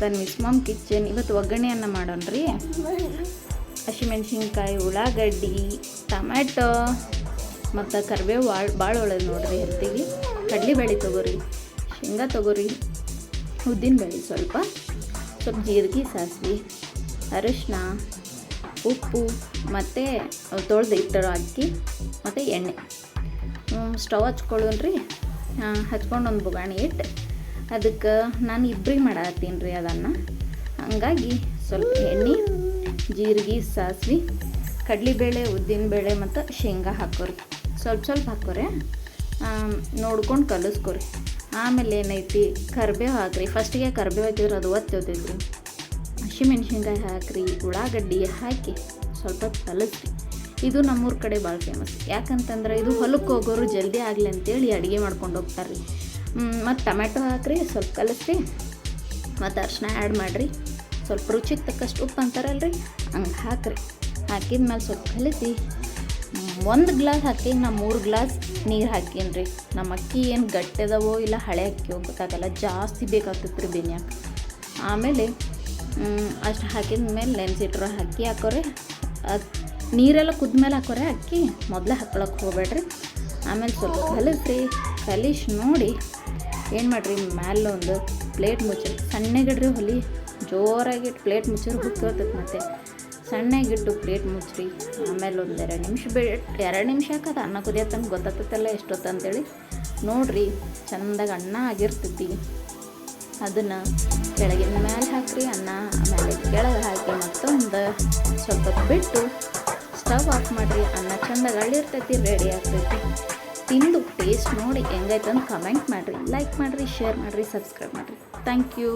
ತನ್ನ miss ma'am kitchen ಇವತ್ತು ಒಗ್ಗರಣೆಯನ್ನು ಮಾಡೋಣ ರೀ ಹಸಿಮೆಣ್ಸಿನ್ಕಾಯಿ, ಉಳ್ಳಾಗಡ್ಡಿ ಟೊಮ್ಯಾಟೊ ಮತ್ತು ಕರಿಬೇವು ಭಾಳ ಭಾಳ ಒಳ್ಳೇದು ನೋಡ್ರಿ ಕಡ್ಲಿ ಕಡಲೆಬೇಳೆ ತೊಗೋರಿ, ಶೇಂಗಾ ತೊಗೋರಿ, ಉದ್ದಿನಬೇಳೆ ಸ್ವಲ್ಪ ಸ್ವಲ್ಪ ಜೀರಿಗೆ, ಸಾಸಿವೆ, ಅರಿಶಿನ, ಉಪ್ಪು ಮತ್ತು ತೊಳೆದು ಇಟ್ಟಿರೋ ಅಕ್ಕಿ ಮತ್ತು ಎಣ್ಣೆ. ಸ್ಟವ್ ಹಚ್ಕೊಳ್ಳೋಣ್ರಿ. ಹಚ್ಕೊಂಡು ಒಂದು ಬೊಗಾಣಿ ಇಟ್ಟು ಅದಕ್ಕೆ ನಾನು ಇಬ್ಬರಿಗೆ ಮಾಡತ್ತೀನಿ ರೀ ಅದನ್ನು. ಹಂಗಾಗಿ ಸ್ವಲ್ಪ ಎಣ್ಣೆ, ಜೀರಿಗೆ, ಸಾಸಿವೆ ಉದ್ದಿನ ಬೇಳೆ ಮತ್ತು ಶೇಂಗಾ ಹಾಕೋರಿ. ಸ್ವಲ್ಪ ಸ್ವಲ್ಪ ಹಾಕೋರಿ. ನೋಡ್ಕೊಂಡು ಕಲಿಸ್ಕೊರಿ. ಆಮೇಲೆ ಏನೈತಿ ಕರ್ಬೇವು ಹಾಕ್ರಿ. ಫಸ್ಟಿಗೆ ಕರ್ಬೇವು ಹಾಕಿದ್ರೆ ಅದು ಒತ್ತೋತೈತಿ ಹಸಿಮೆಣ್ಸಿನ್ಕಾಯಿ ಹಾಕ್ರಿ, ಉಳ್ಳಾಗಡ್ಡಿ ಹಾಕಿ ಸ್ವಲ್ಪ ಕಲಿಸ್ರಿ. ಇದು ನಮ್ಮೂರ ಕಡೆ ಭಾಳ ಫೇಮಸ್ ಯಾಕಂತಂದ್ರೆ ಇದು ಹೊಲಕ್ಕೆ ಹೋಗೋರು ಜಲ್ದಿ ಆಗಲಿ ಅಂತೇಳಿ ಅಡುಗೆ ಮಾಡ್ಕೊಂಡು ಹೋಗ್ತಾರೆ ರೀ ಮತ್ತು ಟೊಮ್ಯಾಟೊ ಹಾಕ್ರಿ, ಸ್ವಲ್ಪ ಕಲಿಸ್ರಿ. ಮತ್ತು ಅರ್ಶಿನ ಆ್ಯಡ್ ಮಾಡಿರಿ. ಸ್ವಲ್ಪ ರುಚಿಗೆ ತಕ್ಕಷ್ಟು ಉಪ್ಪು ಅಂತಾರಲ್ರಿ, ಹಂಗೆ ಹಾಕ್ರಿ. ಹಾಕಿದ್ಮೇಲೆ ಸ್ವಲ್ಪ ಕಲಿಸಿ. ಒಂದು ಗ್ಲಾಸ್ ಹಾಕಿ, ನಾ ಮೂರು ಗ್ಲಾಸ್ ನೀರು ಹಾಕೀನಿ ರೀ ನಮ್ಮ ಅಕ್ಕಿ ಏನು ಗಟ್ಟಿದವೋ ಇಲ್ಲ ಹಳೆ ಅಕ್ಕಿ ಗೊತ್ತಾಗಲ್ಲ ಜಾಸ್ತಿ ಬೇಕಾಗ್ತೈತೆ ರೀ ಬೆನ್ಯಾಕ. ಆಮೇಲೆ ಅಷ್ಟು ಹಾಕಿದ ಮೇಲೆ ನೆನೆಸಿಟ್ರ ಅಕ್ಕಿ ಹಾಕೋರಿ. ನೀರೆಲ್ಲ ಕುದ್ಮೇಲೆ ಹಾಕೋರೆ ಅಕ್ಕಿ, ಮೊದಲೇ ಹಾಕೊಳಕ್ಕೆ ಹೋಗ್ಬೇಡ್ರಿ. ಆಮೇಲೆ ಸ್ವಲ್ಪ ಕಲಿಸ್ರಿ ಕಲಿಸಿ ನೋಡಿ ಏನು ಮಾಡಿರಿ, ಮ್ಯಾಲೆ ಒಂದು ಪ್ಲೇಟ್ ಮುಚ್ಚಿ ಸಣ್ಣಗಿಡ್ರಿ ಹೊಲಿ, ಜೋರಾಗಿಟ್ಟು ಪ್ಲೇಟ್ ಮುಚ್ಚಿದ್ರೆ ಹುಟ್ಟೋತಕ್ಕೆ ಮತ್ತೆ. ಸಣ್ಣಗಿಟ್ಟು ಪ್ಲೇಟ್ ಮುಚ್ಚಿರಿ. ಆಮೇಲೆ ಒಂದು ಎರಡು ನಿಮಿಷ ಬಿಟ್ಟು ಎರಡು ನಿಮಿಷ ಹಾಕದ ಅನ್ನ ಕುದಿಯತ್ತಂಗೆ ಗೊತ್ತಾಗ್ತೈತಲ್ಲ ಎಷ್ಟೊತ್ತು ಅಂತೇಳಿ ನೋಡಿರಿ, ಚಂದಾಗಿ ಅನ್ನ ಆಗಿರ್ತೈತಿ. ಅದನ್ನು ಕೆಳಗಿನ ಮೇಲೆ ಹಾಕ್ರಿ, ಅನ್ನ ಆಮೇಲೆ ಕೆಳಗೆ ಹಾಕಿ ಮತ್ತೊಂದು ಸ್ವಲ್ಪ ಬಿಟ್ಟು ಸ್ಟವ್ ಆಫ್ ಮಾಡಿರಿ. ಅನ್ನ ಚಂದಾಗಿ ಅಳ್ಳಿರ್ತೈತಿ ರೆಡಿ ಆಗ್ತೈತಿ. ತಿಂದು ಟೇಸ್ಟ್ ನೋಡಿ ಹೆಂಗೈತೆ ಅಂತ ಕಮೆಂಟ್ ಮಾಡಿರಿ ಲೈಕ್ ಮಾಡಿರಿ ಶೇರ್ ಮಾಡಿರಿ ಸಬ್ಸ್ಕ್ರೈಬ್ ಮಾಡಿರಿ. Thank you